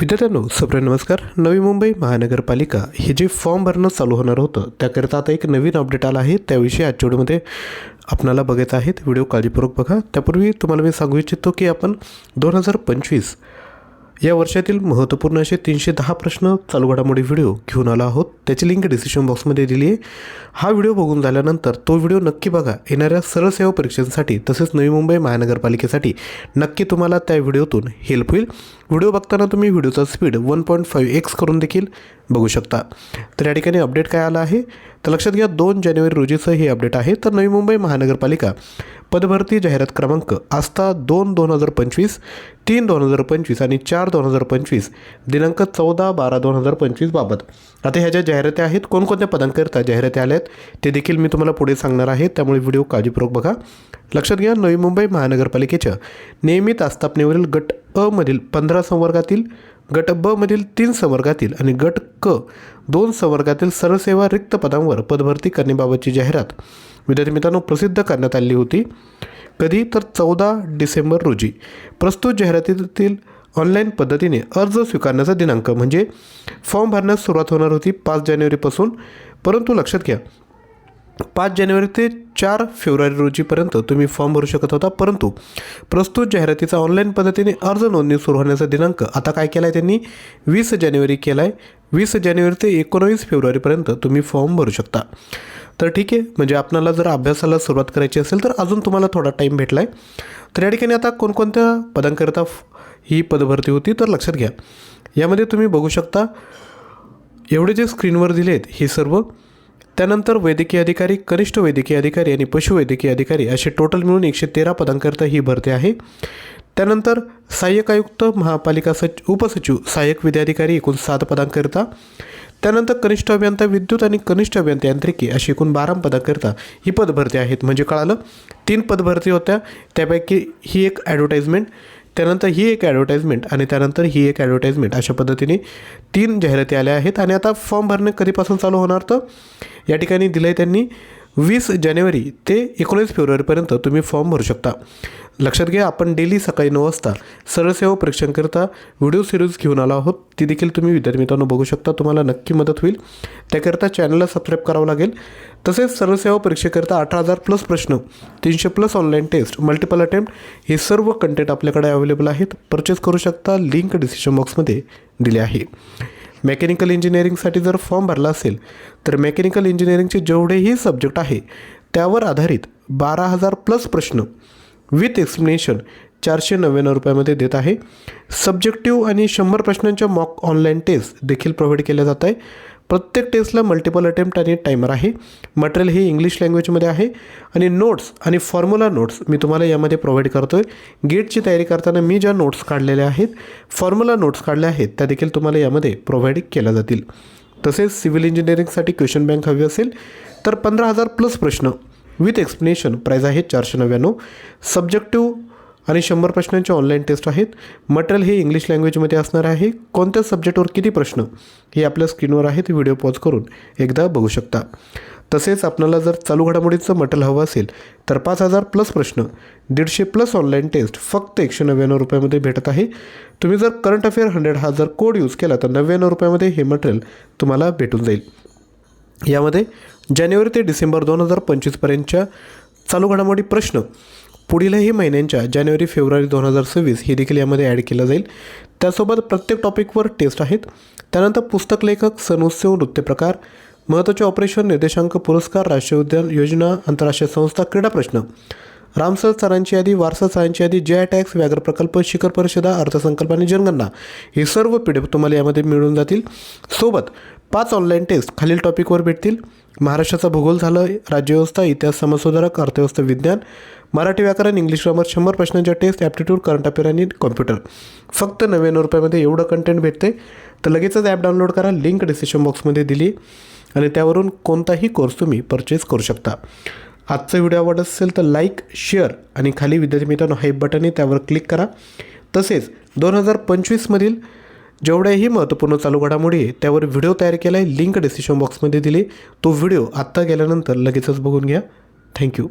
विद्यार्थ्यांनो सप्रे नमस्कार. नवी मुंबई महानगरपालिका हे जे फॉर्म भरणं चालू होणार होतं त्याकरिता आता एक नवीन अपडेट आला आहे. त्याविषयी आजच्या व्हिडिओमध्ये आपणाला बघायचं आहे. व्हिडिओ काळजीपूर्वक बघा. त्यापूर्वी तुम्हाला मी सांगू इच्छितो की आपण दोन हजार पंचवीस या वर्षातील महत्त्वपूर्ण असे तीनशे दहा प्रश्न चालू घडामोडी व्हिडिओ घेऊन आला आहोत. त्याची लिंक डिस्क्रिप्शन बॉक्समध्ये दिली आहे. हा व्हिडिओ बघून झाल्यानंतर तो व्हिडिओ नक्की बघा. येणाऱ्या सरळ सेवा परीक्षांसाठी तसेच नवी मुंबई महानगरपालिकेसाठी नक्की तुम्हाला त्या व्हिडिओतून हेल्प होईल. व्हिडिओ बघताना तुम्ही व्हिडिओचा speed one point five x करून देखील बघू शकता. तर या ठिकाणी अपडेट काय आलं आहे? तर लक्षात घ्या दोन जानेवारी रोजीचं हे अपडेट आहे. तर नवी मुंबई महानगरपालिका पदभरती जाहिरात क्रमांक आस्था दोन दोन हजार पंचवीस तीन दोन हजार पंचवीस आणि चार दोन हजार पंचवीस दिनांक चौदा बारा दोन हजार पंचवीस बाबत. आता ह्या ज्या जाहिराती आहेत कोणकोणत्या पदांकरिता जाहिराती आल्या आहेत ते देखील मी तुम्हाला पुढे सांगणार आहे. त्यामुळे व्हिडिओ काळजीपूर्वक बघा. लक्षात घ्या नवी मुंबई महानगरपालिकेच्या नियमित आस्थापनेवरील गट अ मधील पंधरा संवर्गातील गट ब मधील तीन संवर्गातील आणि गट क दोन संवर्गातील सरसेवा रिक्त पदांवर पदभरती करण्याबाबतची जाहिरात विद्यार्थी मित्रांनो प्रसिद्ध करण्यात आली होती. कधी? तर चौदा डिसेंबर रोजी. प्रस्तुत जाहिरातीतील ऑनलाईन पद्धतीने अर्ज स्वीकारण्याचा दिनांक म्हणजे फॉर्म भरण्यास सुरुवात होणार होती पाच जानेवारीपासून. परंतु लक्षात घ्या पाच जानेवारी ते चार फेब्रुवारी रोजीपर्यंत तुम्ही फॉर्म भरू शकत होता. परंतु प्रस्तुत जाहिरातीचा ऑनलाईन पद्धतीने अर्ज नोंदणी सुरू होण्याचा दिनांक आता काय केला आहे त्यांनी? वीस जानेवारी केला आहे वीस जानेवारी ते एकोणावीस फेब्रुवारीपर्यंत तुम्ही फॉर्म भरू शकता. तर ठीक आहे. म्हणजे आपणाला जर अभ्यासाला सुरुवात करायची असेल तर अजून तुम्हाला थोडा टाईम भेटला आहे तर या ठिकाणी आता कोणकोणत्या पदांकरिता ही पदभरती होती तर लक्षात घ्या. यामध्ये तुम्ही बघू शकता. एवढे जे स्क्रीनवर दिले आहेत हे सर्व त्यानंतर वैद्यकीय अधिकारी कनिष्ठ वैद्यकीय अधिकारी आणि पशुवैद्यकीय अधिकारी असे टोटल मिळून एकशे तेरा पदांकरिता ही भरती आहे. त्यानंतर सहाय्यक आयुक्त महापालिका सच उपसचिव सहाय्यक विद्याधिकारी एकूण सात पदांकरिता. त्यानंतर कनिष्ठ अभियंता विद्युत आणि कनिष्ठ अभियंता यांत्रिकी अशी एकूण बारा पदांकरिता ही पदभरती आहेत. म्हणजे कळालं तीन पदभरती होत्या. त्यापैकी ही एक ॲडव्हर्टाईजमेंट त्यानंतर ही एक ॲडव्हर्टाईजमेंट आणि त्यानंतर ही एक ॲडव्हर्टाईजमेंट अशा पद्धतीने तीन जाहिराती आल्या आहेत. आणि आता फॉर्म भरणे कधीपासून चालू होणार तर? या ठिकाणी दिलं आहे त्यांनी वीस जानेवारी ते एकोणीस फेब्रुवारीपर्यंत तुम्ही फॉर्म भरू शकता. लक्षात घ्या आपण डेली सकाळी नऊ वाजता सरळसेवा परीक्षांकरिता व्हिडिओ सिरीज घेऊन आलो आहोत. ती देखील तुम्ही विद्यार्थी मित्रांनो बघू शकता. तुम्हाला नक्की मदत होईल. त्याकरिता चॅनलला सबस्क्राईब करावं लागेल. तसेच सरळसेवा परीक्षेकरिता अठरा हजार प्लस प्रश्न तीनशे plus online test multiple attempt हे सर्व कंटेंट आपल्याकडे अवेलेबल आहेत. परचेस करू शकता. लिंक डिस्क्रिप्शन बॉक्समध्ये दिले आहे. मेकॅनिकल इंजिनिअरिंगसाठी जर फॉर्म भरला असेल तर मेकॅनिकल इंजिनिअरिंगचे जेवढेही सब्जेक्ट आहे त्यावर आधारित बारा हजार प्लस प्रश्न विथ एक्सप्लेनेशन चारशे नव्याण्णव रुपयामध्ये देत आहे. सब्जेक्टिव्ह आणि शंभर प्रश्नांच्या मॉक ऑनलाईन टेस्ट देखील प्रोव्हाइड केल्या जात आहे. प्रत्येक टेस्टला मल्टिपल अटेम्प्ट आणि टायमर आहे. मटेरियल हे इंग्लिश लँग्वेजमध्ये आहे. आणि नोट्स आणि फॉर्म्युला नोट्स मी तुम्हाला यामध्ये प्रोव्हाइड करतो आहे गेटची तयारी करताना मी ज्या नोट्स काढलेल्या आहेत फॉर्म्युला नोट्स काढल्या आहेत त्या देखील तुम्हाला यामध्ये प्रोव्हाइड केल्या जातील. तसेच सिव्हिल इंजिनिअरिंगसाठी क्वेश्चन बँक हवी असेल तर पंधरा हजार प्लस प्रश्न विथ एक्सप्लेनेशन प्राईज आहे चारशे नव्याण्णव. सब्जेक्टिव्ह आणि शंभर प्रश्नांचे ऑनलाईन टेस्ट आहेत. मटेरियल हे इंग्लिश लँग्वेजमध्ये असणार आहे. कोणत्या सब्जेक्टवर किती प्रश्न? हे आपल्या स्क्रीनवर आहेत. व्हिडिओ पॉज करून एकदा बघू शकता. तसेच आपल्याला जर चालू घडामोडीचं मटेरियल हवं असेल तर पाच हजार प्लस प्रश्न दीडशे प्लस ऑनलाईन टेस्ट फक्त एकशे नव्याण्णव रुपयामध्ये भेटत आहे. तुम्ही जर करंट अफेअर हंड्रेड हा जर कोड यूज केला तर नव्याण्णव रुपयामध्ये हे मटेरियल तुम्हाला भेटून जाईल. यामध्ये जानेवारी ते डिसेंबर दोन हजार पंचवीसपर्यंतच्या चालू घडामोडी प्रश्न पुढीलही महिन्यांच्या जानेवारी फेब्रुवारी दोन हजार सव्वीस हे देखील यामध्ये ॲड केलं जाईल. त्यासोबत प्रत्येक टॉपिकवर टेस्ट आहेत. त्यानंतर पुस्तक लेखक सण नृत्यप्रकार महत्त्वाचे ऑपरेशन निर्देशांक पुरस्कार राष्ट्रीय उद्यान योजना आंतरराष्ट्रीय संस्था क्रीडा प्रश्न. रामसर सरांची यादी वारसा सरांची यादी जे आय टॅक्स व्याघ्र प्रकल्प शिखर परिषदा अर्थसंकल्प आणि जनगणना. हे सर्व पी डी एफ तुम्हाला यामध्ये मिळून जातील. सोबत पाच ऑनलाईन टेस्ट खालील टॉपिकवर भेटतील. महाराष्ट्राचा भूगोल झालं राज्यव्यवस्था इतिहास समाजसुधारक अर्थव्यवस्था विज्ञान मराठी व्याकरण इंग्लिश ग्रामर शंभर प्रश्नांच्या टेस्ट ॲप्टिट्यूड करंट अफेअर आणि कॉम्प्युटर फक्त नव्याण्णव रुपयामध्ये एवढं कंटेंट भेटते तर लगेचच ॲप डाउनलोड करा लिंक डिस्क्रिप्शन बॉक्समध्ये दिली. आणि त्यावरून कोणताही कोर्स तुम्ही परचेस करू शकता. आजचा व्हिडिओ आवडत असेल तर लाईक शेअर आणि खाली विद्यार्थी मित्रांनो हाईप बटन आहे त्यावर क्लिक करा. तसेच दोन हजार पंचवीसमधील जेवढ्याही महत्त्वपूर्ण चालू घडामोडी आहे त्यावर व्हिडिओ तयार केला आहे लिंक डिस्क्रिप्शन बॉक्समध्ये दिली. तो व्हिडिओ आत्ता गेल्यानंतर लगेचच बघून घ्या. थँक्यू